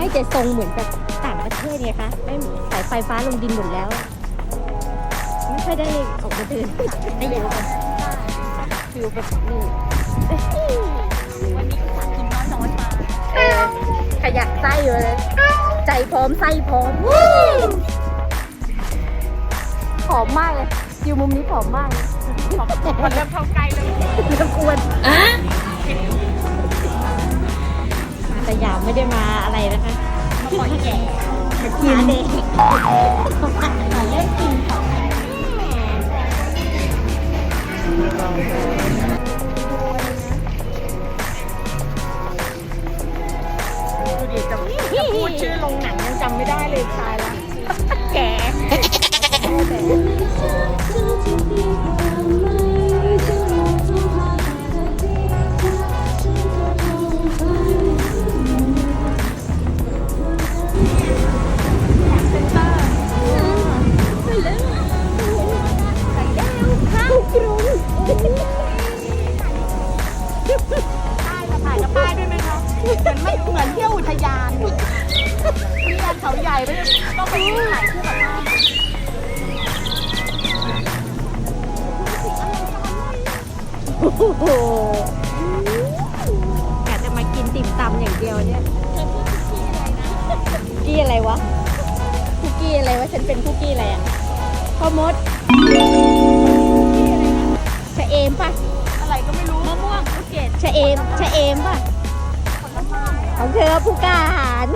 ไม่จะทรงเหมือนแบบต่างประเทศไงคะไม่สายไฟฟ้าลงดินหมดแล้วอะไม่ค่อยได้ออกมาเดินได้เยอะฟิลแบบนี่วันนี้ก็กินน้อยน้อยมาเออขยักไส้อยู่เลย ใจพร้อมไส้พร้อมผอมมากเลยอยู่มุมนี้ผอมมากเลยคนเริ่มเข้าใกล้เลยเริ่มอ้วนมา สยามไม่ได้มาอะไรนะคะมาปล่อยแก่มากินเด็กเล่นกินของดูดิจะจะพูดชื่อโรงหนังยังจำไม่ได้เลยตายแล้ว ข้าวกรุงป้ายมาถ่ายกับป้ายด้วยไหมคะเหมือนไม่เหมือนเที่ยวอุทยานที่ยานเขาใหญ่ไม่ต้องไปถ่ายคู่กับป้ายโอ้โหแกจะมากินติ่มซำอย่างเดียวเนี่ยคุกกี้อะไรวะคุกกี้อะไรวะฉันเป็นคุกกี้อะไรอะข้ามด เอมป่ะ อะไรก็ไม่รู้มะม่วงภูเก็ตชะเอมชะเอมป่ะผลไม้ของเธอผู้กล้าหาญ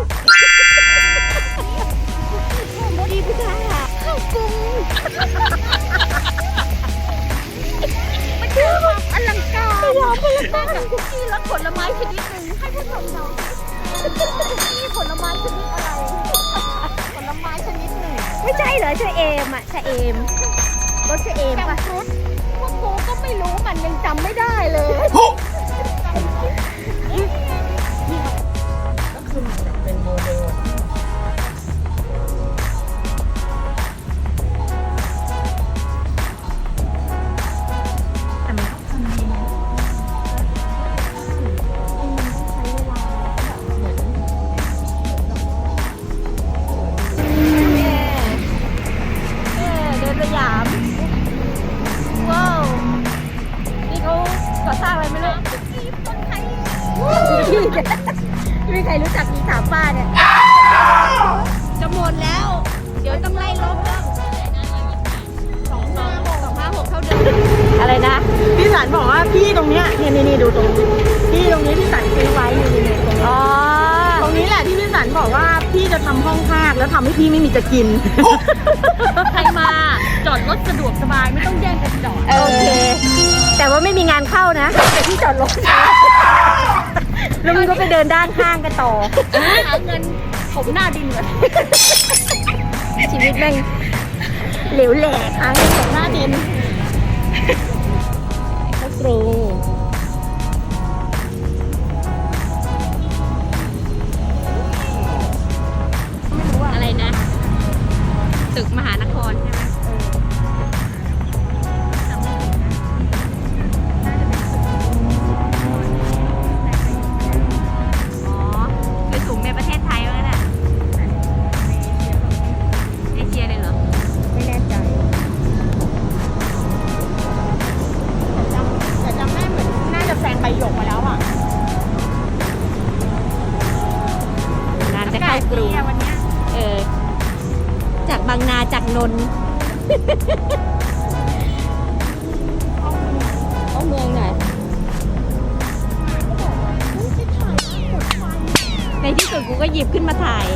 ดีผู้กล้าหาญข้าวกรุงมันคือความอลังการไม่ยอมไปละนอกจากคุกกี้แล้วผลไม้ชนิดหนึ่งให้ผู้ชมเดาคุกกี้ผลไม้ชนิดอะไร ผลไม้ชนิดหนึ่ง ไม่ใช่เหรอชะเอมอะชะเอมรสชะเอมแกป่ะงฟรุต พวกกูก็ไม่รู้มันยังจำไม่ได้เลย ไม่มีใครรู้จักมีถามป้าเนี่ยจะหมดแล้ว เดี๋ยวต้องไล่ลบแล้วสองสองสองห้าหกเท่าเดิมอะไรนะพี่สันบอกว่าพี่ตรงเนี้ยเนี่ยนี่นี่ดูตรงนี้พี่ตรงนี้พี่สันซื้อไว้นี่นี่นี่ตรงนี้อ๋อตรงนี้แหละที่พี่สันบอกว่าพี่จะทำห้องภาคแล้วทำให้พี่ไม่มีจะกิน ใครมาจอดรถสะดวกสบายไม่ต้องแย่งกันจอด โอเค แต่ว่าไม่มีงานเข้านะ แต่ที่จอดรถ แล้วมึงก็ไปเดินด้านข้างกันต่อ หาเงินผมหน้าดินเลยชีวิตแม่งเหลวแหลกหาเงินผมหน้าดินเข้ากรุงอะไรานจะเข้ากรุงอศดีอะวันเนี้ยเออ จากบางนาจากนนท์เข้าเมืองหน่อยในที่สุดกูก็หยิบขึ้นมาถ่าย